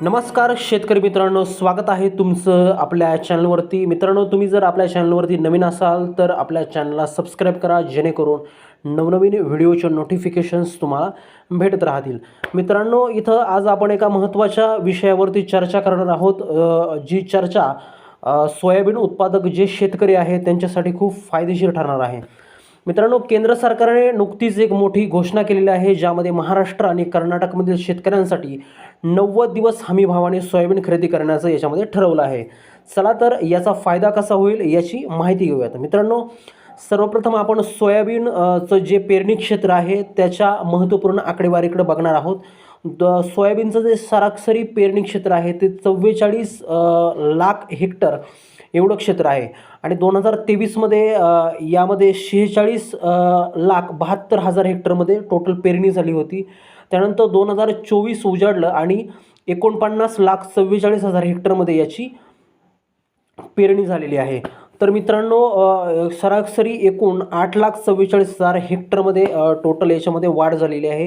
नमस्कार शेतकरी मित्रांनो. स्वागत आहे तुमचं आपल्या चॅनलवरती. मित्रांनो तुम्ही जर आपल्या चॅनलवरती नवीन असाल तर आपल्या चॅनलला सबस्क्राईब करा जेणेकरून नवनवीन व्हिडिओचे नोटिफिकेशन्स तुम्हाला भेटत राहतील. मित्रांनो इथं आज आपण एका महत्त्वाच्या विषयावरती चर्चा करणार आहोत. जी चर्चा सोयाबीन उत्पादक जे शेतकरी आहेत त्यांच्यासाठी खूप फायदेशीर ठरणार आहे. मित्रांनो केंद्र सरकारने नुकतीच एक मोठी घोषणा केलेली आहे ज्यामध्ये महाराष्ट्र आणि कर्नाटकमधील शेतकऱ्यांसाठी नव्वद दिवस हमी भावाने सोयाबीन खरेदी करण्याचं याच्यामध्ये ठरवलं आहे. चला तर याचा फायदा कसा होईल याची माहिती घेऊयात. मित्रांनो सर्वप्रथम आपण सोयाबीनचं जे पेरणी क्षेत्र आहे त्याच्या महत्त्वपूर्ण आकडेवारीकडे बघणार आहोत. द सोयाबीनचं जे सरासरी पेरणी क्षेत्र आहे ते चव्वेचाळीस लाख हेक्टर एवढं क्षेत्र आहे. आणि दोन हजार तेवीसमध्ये यामध्ये शेहेचाळीस लाख बहात्तर हजार हेक्टरमध्ये टोटल पेरणी झाली होती. त्यानंतर दोन हजार चोवीस उजाडलं आणि एकोणपन्नास लाख चव्वेचाळीस हजार हेक्टरमध्ये याची पेरणी झालेली आहे. तर मित्रांनो सरासरी एकूण आठ लाख चव्वेचाळीस हजार हेक्टरमध्ये टोटल याच्यामध्ये वाढ झालेली आहे.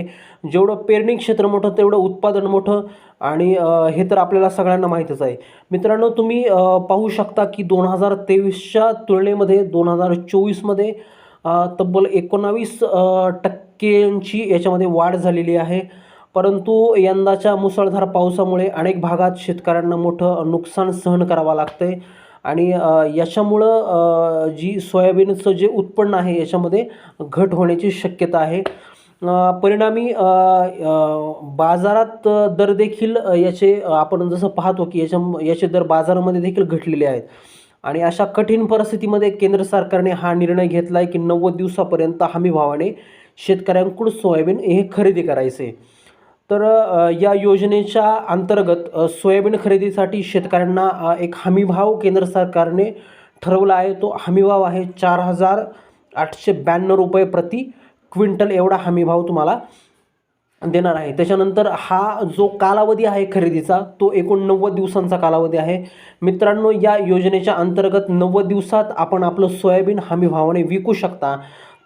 जेवढं पेरणी क्षेत्र मोठं तेवढं उत्पादन मोठं आणि हे तर आपल्याला सगळ्यांना माहीतच आहे. मित्रांनो तुम्ही पाहू शकता की दोन हजार तेवीसच्या तुलनेमध्ये दोन हजार चोवीसमध्ये तब्बल एकोणावीस टक्क्यांची याच्यामध्ये वाढ झालेली आहे. परंतु यंदाच्या मुसळधार पावसामुळे अनेक भागात शेतकऱ्यांना मोठं नुकसान सहन करावं लागतं आहे आणि याच्यामुळं जी सोयाबीनचं जे उत्पन्न आहे याच्यामध्ये घट होण्याची शक्यता आहे. परिणामी बाजारात दर देखील याचे आपण जसं पाहतो की याच्या याचे दर बाजारामध्ये देखील घटलेले आहेत. आणि अशा कठीण परिस्थितीमध्ये केंद्र सरकारने हा निर्णय घेतला आहे की नव्वद दिवसापर्यंत हमी भावाने शेतकऱ्यांकडून सोयाबीन हे खरेदी करायचे. तर या योजनेच्या अंतर्गत सोयाबीन खरेदीसाठी शेतकऱ्यांना एक हमीभाव केंद्र सरकारने ठरवला आहे. तो हमीभाव आहे चार हजार आठशे ब्याण्णव रुपये प्रति क्विंटल एवढा हमीभाव तुम्हाला देणार आहे. त्याच्यानंतर हा जो कालावधी आहे खरेदीचा तो एकूण नव्वद दिवसांचा कालावधी आहे. मित्रांनो या योजनेच्या अंतर्गत नव्वद दिवसात आपण आपलं सोयाबीन हमीभावाने विकू शकता.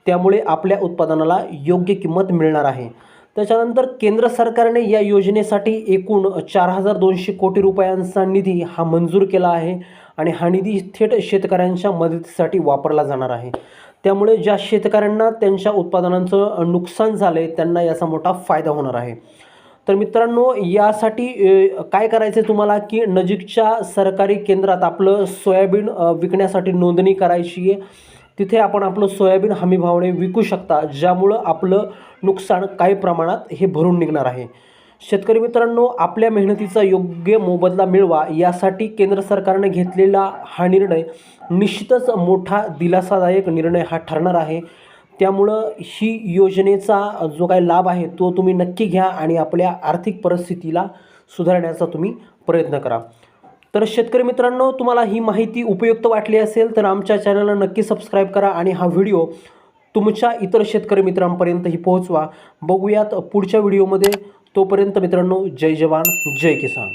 त्यामुळे आपल्या उत्पादनाला योग्य किंमत मिळणार आहे. त्याच्यानंतर केंद्र सरकारने या योजनेसाठी एकूण चार हजार दोनशे कोटी रुपयांचा निधी हा मंजूर केला आहे आणि हा निधी थेट शेतकऱ्यांच्या मदतीसाठी वापरला जाणार आहे. त्यामुळे ज्या शेतकऱ्यांना त्यांच्या उत्पादनांचं नुकसान झालं आहे त्यांना याचा मोठा फायदा होणार आहे. तर मित्रांनो यासाठी काय करायचं आहे तुम्हाला की नजीकच्या सरकारी केंद्रात आपलं सोयाबीन विकण्यासाठी नोंदणी करायची आहे. तिथे आपण आपलं सोयाबीन हमी भावाने विकू शकता ज्यामुळं आपलं नुकसान काही प्रमाणात हे भरून निघणार आहे. शेतकरी मित्रांनो आपल्या मेहनतीचा योग्य मोबदला मिळवा यासाठी केंद्र सरकारने घेतलेला हा निर्णय निश्चितच मोठा दिलासादायक निर्णय हा ठरणार आहे. त्यामुळं ही योजनेचा जो काही लाभ आहे तो तुम्ही नक्की घ्या आणि आपल्या आर्थिक परिस्थितीला सुधारण्याचा तुम्ही प्रयत्न करा. तर शेतकरी मित्रांनो तुम्हाला ही माहिती उपयुक्त वाटली असेल तर आमच्या चॅनलला नक्की सबस्क्राईब करा आणि हा व्हिडिओ तुमच्या इतर शेतकरी मित्रांपर्यंतही पोहोचवा. बघूयात पुढच्या व्हिडिओमध्ये. तोपर्यंत मित्रांनो जय जवान जय किसान.